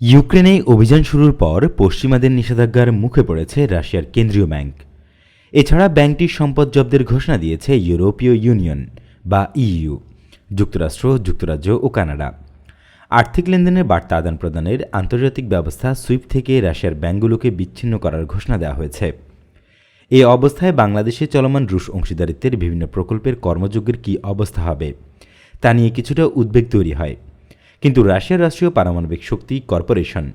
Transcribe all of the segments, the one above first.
ইউক্রেনে অভিযান শুরুর পর পশ্চিমাদের নিষেধাজ্ঞার মুখে পড়েছে রাশিয়ার কেন্দ্রীয় ব্যাংক। এছাড়া ব্যাংকটির সম্পদ জব্দের ঘোষণা দিয়েছে ইউরোপীয় ইউনিয়ন বা ইইউ, যুক্তরাষ্ট্র, যুক্তরাজ্য ও কানাডা। আর্থিক লেনদেনের বার্তা আদান প্রদানের আন্তর্জাতিক ব্যবস্থা সুইফট থেকে রাশিয়ার ব্যাংকগুলোকে বিচ্ছিন্ন করার ঘোষণা দেওয়া হয়েছে। এই অবস্থায় বাংলাদেশে চলমান রুশ অংশীদারিত্বের বিভিন্ন প্রকল্পের কর্মযোগ্যের কী অবস্থা হবে, তা নিয়ে কিছুটা উদ্বেগ তৈরি হয়। কিন্তু রাশিয়ার রাষ্ট্রীয় পারমাণবিক শক্তি কর্পোরেশন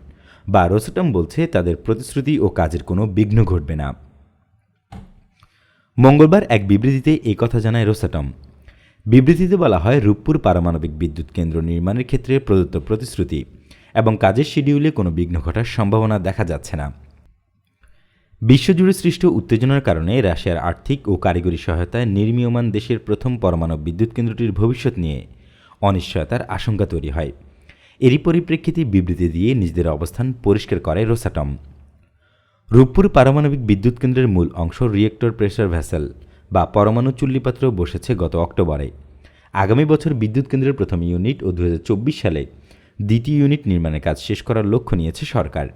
বা রোসটম বলছে তাদের প্রতিশ্রুতি ও কাজের কোনো বিঘ্ন ঘটবে না। মঙ্গলবার এক বিবৃতিতে এই কথা জানায় রোসাটম। বিবৃতিতে বলা হয়, রূপপুর পারমাণবিক বিদ্যুৎ কেন্দ্র নির্মাণের ক্ষেত্রে প্রদত্ত প্রতিশ্রুতি এবং কাজের শিডিউলে কোনো বিঘ্ন ঘটার সম্ভাবনা দেখা যাচ্ছে না। বিশ্বজুড়ে সৃষ্ট উত্তেজনার কারণে রাশিয়ার আর্থিক ও কারিগরি সহায়তায় নির্মীয়মান দেশের প্রথম পরমাণু বিদ্যুৎ কেন্দ্রটির ভবিষ্যৎ নিয়ে অনিশ্চয়তার আশঙ্কা তৈরি হয়। এরই পরিপ্রেক্ষিতে বিবৃতি দিয়ে নিজেদের অবস্থান পরিষ্কার করে রোসাটম। রূপপুর পারমাণবিক বিদ্যুৎ কেন্দ্রের মূল অংশ রিয়েক্টর প্রেসার ভ্যাসেল বা পরমাণু চুল্লিপাত্র বসেছে গত অক্টোবরে। আগামী বছর বিদ্যুৎ কেন্দ্রের প্রথম ইউনিট ও দু হাজার চব্বিশ সালে দ্বিতীয় ইউনিট নির্মাণের কাজ শেষ করার লক্ষ্য নিয়েছে সরকার।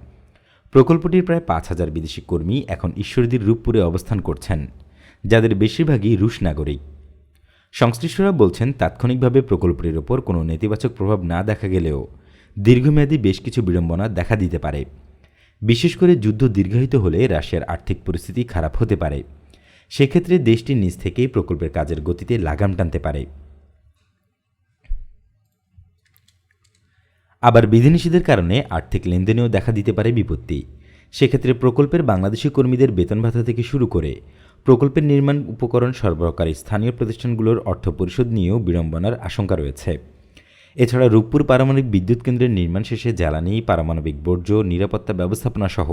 প্রকল্পটির প্রায় পাঁচ হাজার বিদেশি কর্মী এখন ঈশ্বরদীর রূপপুরে অবস্থান করছেন, যাদের বেশিরভাগই রুশ নাগরিক। সংশ্লিষ্টরা বলছেন, তাৎক্ষণিকভাবে প্রকল্পটির ওপর কোনো নেতিবাচক প্রভাব না দেখা গেলেও দীর্ঘমেয়াদী বেশ কিছু বিড়ম্বনা দেখা দিতে পারে। বিশেষ করে যুদ্ধ দীর্ঘায়িত হলে রাশিয়ার আর্থিক পরিস্থিতি খারাপ হতে পারে। সেক্ষেত্রে দেশটি নিজ থেকেই প্রকল্পের কাজের গতিতে লাগাম টানতে পারে। আবার বিধিনিষেধের কারণে আর্থিক লেনদেনেও দেখা দিতে পারে বিপত্তি। সেক্ষেত্রে প্রকল্পের বাংলাদেশি কর্মীদের বেতন ভাতা থেকে শুরু করে প্রকল্পের নির্মাণ উপকরণ সরবরাহকারী স্থানীয় প্রতিষ্ঠানগুলোর অর্থ পরিশোধ নিয়েও বিড়ম্বনার আশঙ্কা রয়েছে। এছাড়া রূপপুর পারমাণবিক বিদ্যুৎ কেন্দ্রের নির্মাণ শেষে জ্বালানি, পারমাণবিক বর্জ্য, নিরাপত্তা ব্যবস্থাপনা সহ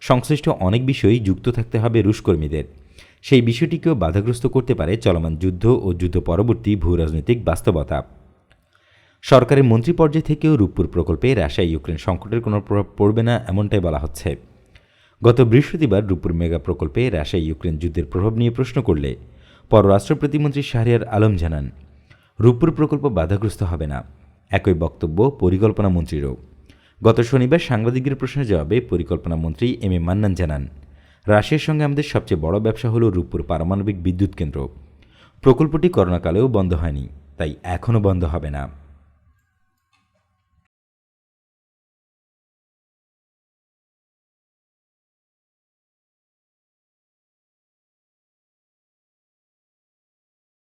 সংশ্লিষ্ট অনেক বিষয়ই যুক্ত থাকতে হবে রুশ কর্মীদের। সেই বিষয়টিকেও বাধাগ্রস্ত করতে পারে চলমান যুদ্ধ ও যুদ্ধ পরবর্তী ভূ রাজনৈতিক বাস্তবতা। সরকারের মন্ত্রী পর্যায় থেকেও রূপপুর প্রকল্পে রাশিয়া ইউক্রেন সংকটের কোনো প্রভাব পড়বে না, এমনটাই বলা হচ্ছে। গত বৃহস্পতিবার রূপপুর মেগা প্রকল্পে রাশিয়া ইউক্রেন যুদ্ধের প্রভাব নিয়ে প্রশ্ন করলে পররাষ্ট্র প্রতিমন্ত্রী শাহরিয়ার আলম জানান রূপপুর প্রকল্প বাধাগ্রস্ত হবে না। একই বক্তব্য পরিকল্পনা মন্ত্রীরও। গত শনিবার সাংবাদিকদের প্রশ্নের জবাবে পরিকল্পনা মন্ত্রী এম এ মান্নান জানান, রাশিয়ার সঙ্গে আমাদের সবচেয়ে বড় ব্যবসা হল রূপপুর পারমাণবিক বিদ্যুৎ কেন্দ্র। প্রকল্পটি করোনাকালেও বন্ধ হয়নি, তাই এখনও বন্ধ হবে না।